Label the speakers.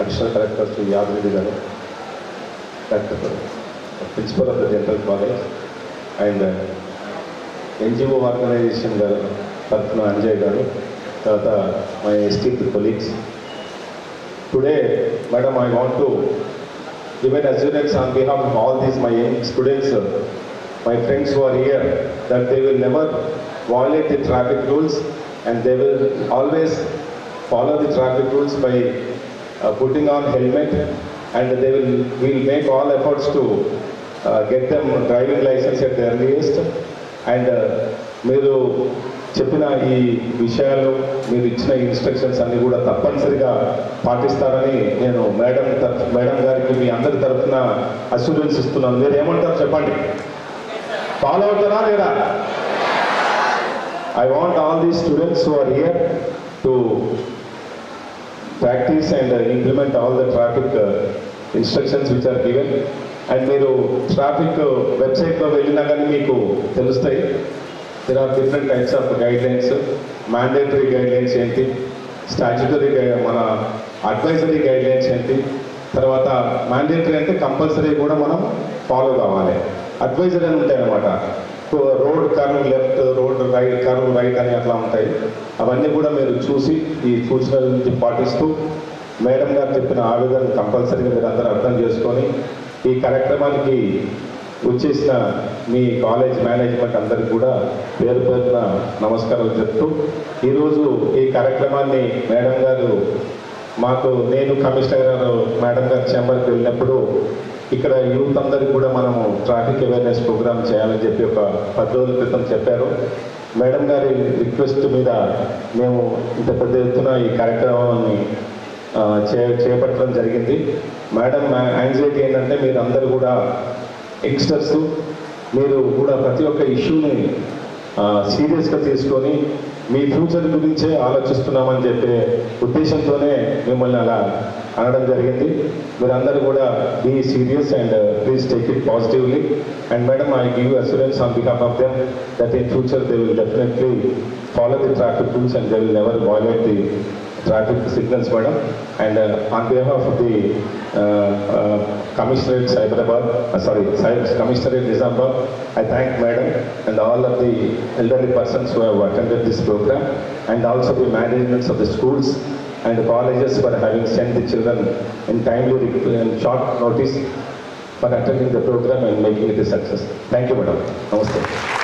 Speaker 1: Additional director Shri Yadavi గారు director principal of the dental college and NGO organisation గారు తరఫున అంజయ్ గారు తర్వాత my esteemed colleagues. Today madam I want to even assurance on behalf of all these my students my friends are here that they will never violate the traffic rules and they will always follow the traffic rules by Uh, putting on helmet and they will, we will make all efforts to uh, get them driving license at the earliest. And uh, మీరు చెప్పిన ఈ విషయాలు మీరు ఇచ్చిన instructions అన్ని కూడా తప్పనిసరిగా పాటిస్తారని నేను మేడం మేడం గారికి మీ అందరి తరఫున అస్యూరెన్స్ ఇస్తున్నాను. మీరు ఏమంటారు చెప్పండి? ఫాలో అవుతారా లేదా? I want all the students who are here to practise and implement all the traffic instructions which are given and మీరు ట్రాఫిక్ వెబ్సైట్లో uh, వెళ్ళినా కానీ మీకు తెలుస్తాయి. There are different types of guide lines mandatory guide lines ఏంటి statutory మన advisory guide lines ఏంటి తర్వాత మ్యాండేటరీ అంటే కంపల్సరీ కూడా మనం ఫాలో కావాలి. అడ్వైజరీ అని ఉంటాయి అనమాట road curve left road right curve right అని అట్లా ఉంటాయి. అవన్నీ కూడా మీరు చూసి ఈ సూచనలు పాటిస్తూ మేడం గారు చెప్పిన ఆవేదన కంపల్సరీగా మీరు అందరూ అర్థం చేసుకొని ఈ కార్యక్రమానికి వచ్చేసిన మీ కాలేజ్ మేనేజ్మెంట్ అందరికి కూడా పేరు పేరున నమస్కారాలు చెప్తూ ఈరోజు ఈ కార్యక్రమాన్ని మేడం గారు మాకు నేను కమిషనర్ గారు మేడం గారు చెంబర్కి వెళ్ళినప్పుడు ఇక్కడ యూత్ అందరికి కూడా మనము ట్రాఫిక్ అవేర్నెస్ ప్రోగ్రామ్ చేయాలని చెప్పి ఒక పది రోజుల క్రితం చెప్పారు. మేడం గారి రిక్వెస్ట్ మీద మేము ఇంత పెద్ద ఎత్తున ఈ కార్యక్రమాన్ని చే చేపట్టడం జరిగింది. మేడం యాంగ్జైటీ ఏంటంటే మీరు అందరూ కూడా యంగ్స్టర్స్ మీరు కూడా ప్రతి ఒక్క ఇష్యూని సీరియస్గా తీసుకొని మీ ఫ్యూచర్ గురించే ఆలోచిస్తున్నామని చెప్పే ఉద్దేశంతోనే మిమ్మల్ని అలా అనడం జరిగింది. మీరందరూ కూడా be serious and please take it positively and madam I give assurance on behalf of them that in future they will definitely follow the traffic rules and they will never violate ది traffic signals, madam. And uh, on behalf of the uh, uh, Commissionerate Hyderabad, uh, sorry, Commissionerate Nizamabad, I thank madam and all of the elderly persons who have attended this program and also the managements of the schools and the colleges for having sent the children in timely, in short notice for attending the program and making it a success. Thank you, madam. Namaste.